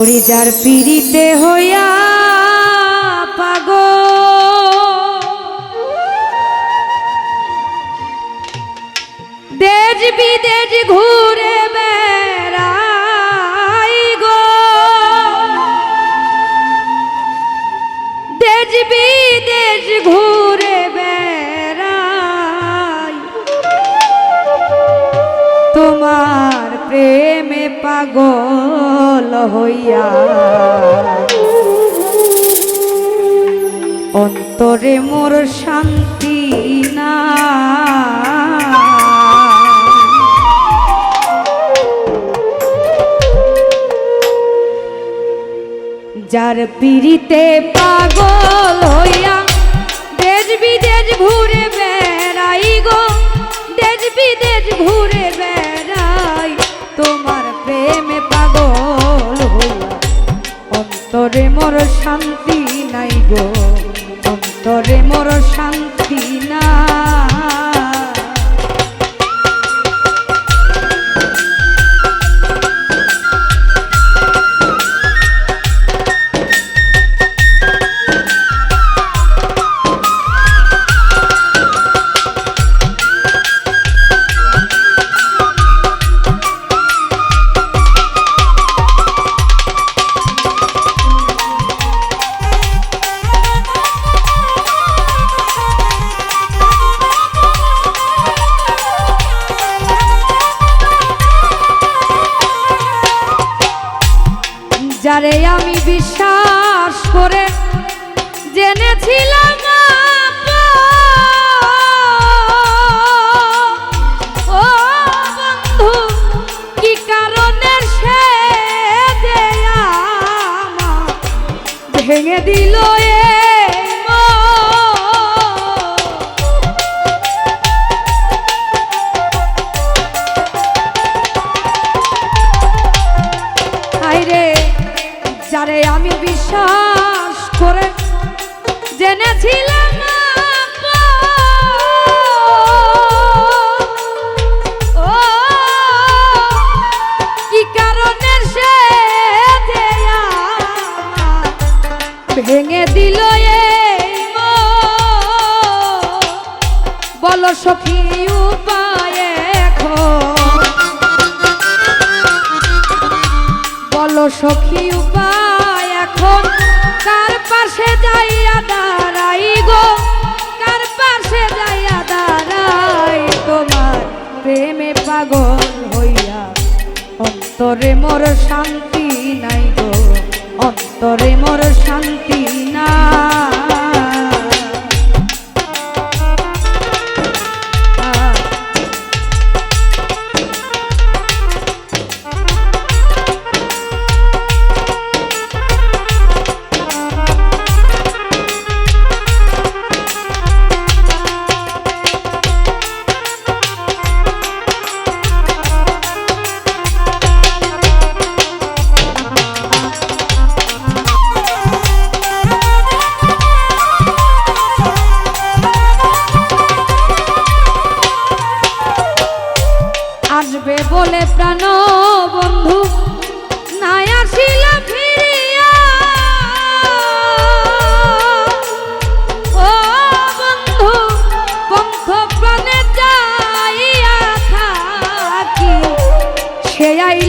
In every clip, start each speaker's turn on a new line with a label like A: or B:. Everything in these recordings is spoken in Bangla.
A: যার পিড়িতে হইয়া পাগ দেশ বিদেশ ঘুরে পাগল হইয়া। অন্তরে মোর শান্তি না যার পিড়িতে পাগল হইয়া, দেশ বিদেশ ঘুরে বেড়াই গো। দেশ বিদেশ ঘুরে বেড়াই যারে আমি বিশ্বাস ভেঙে দিল? বলো সখী উপায় এখন। বলো সখী উপায় এখন। কার পাশে অন্তরে মোর শান্তি নাই গো। অন্তরে মোর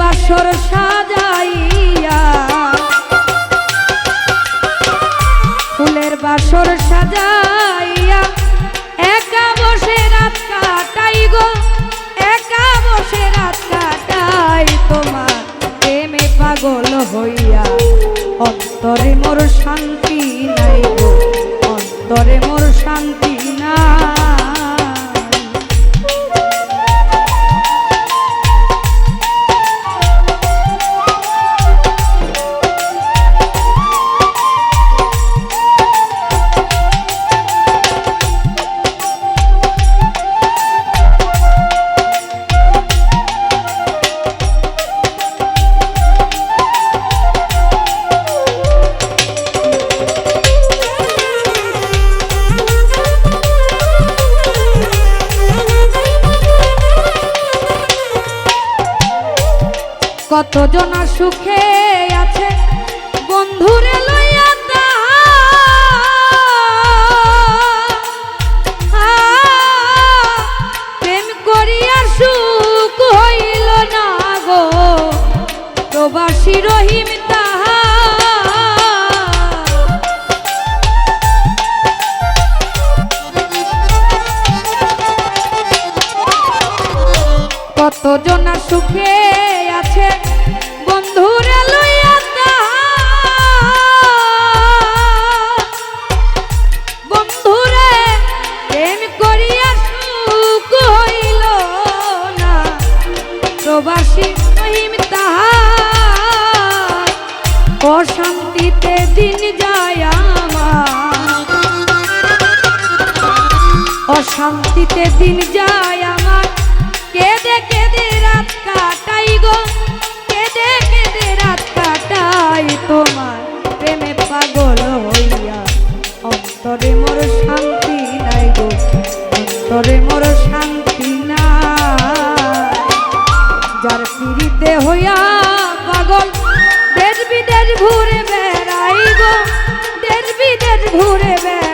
A: বাসর সাজাইয়া। ফুলের বাসর সাজাইয়া। কতজন সুখে অশান্তিতে দিন অশান্তিতে দিন যায় আমার। কেঁদে কেঁদে রাত কাটাই গো। কেঁদে কেঁদে রাত কাটাই তোমার। প্রেমে পাগল হইয়া অন্তরে মোর শান্তি নাই গো। অন্তরে মোর শান্তি নাই। যার পিড়িতে হইয়া পাগল, দেশ বিদেশ ঘুরে ঘুরে বেড়াই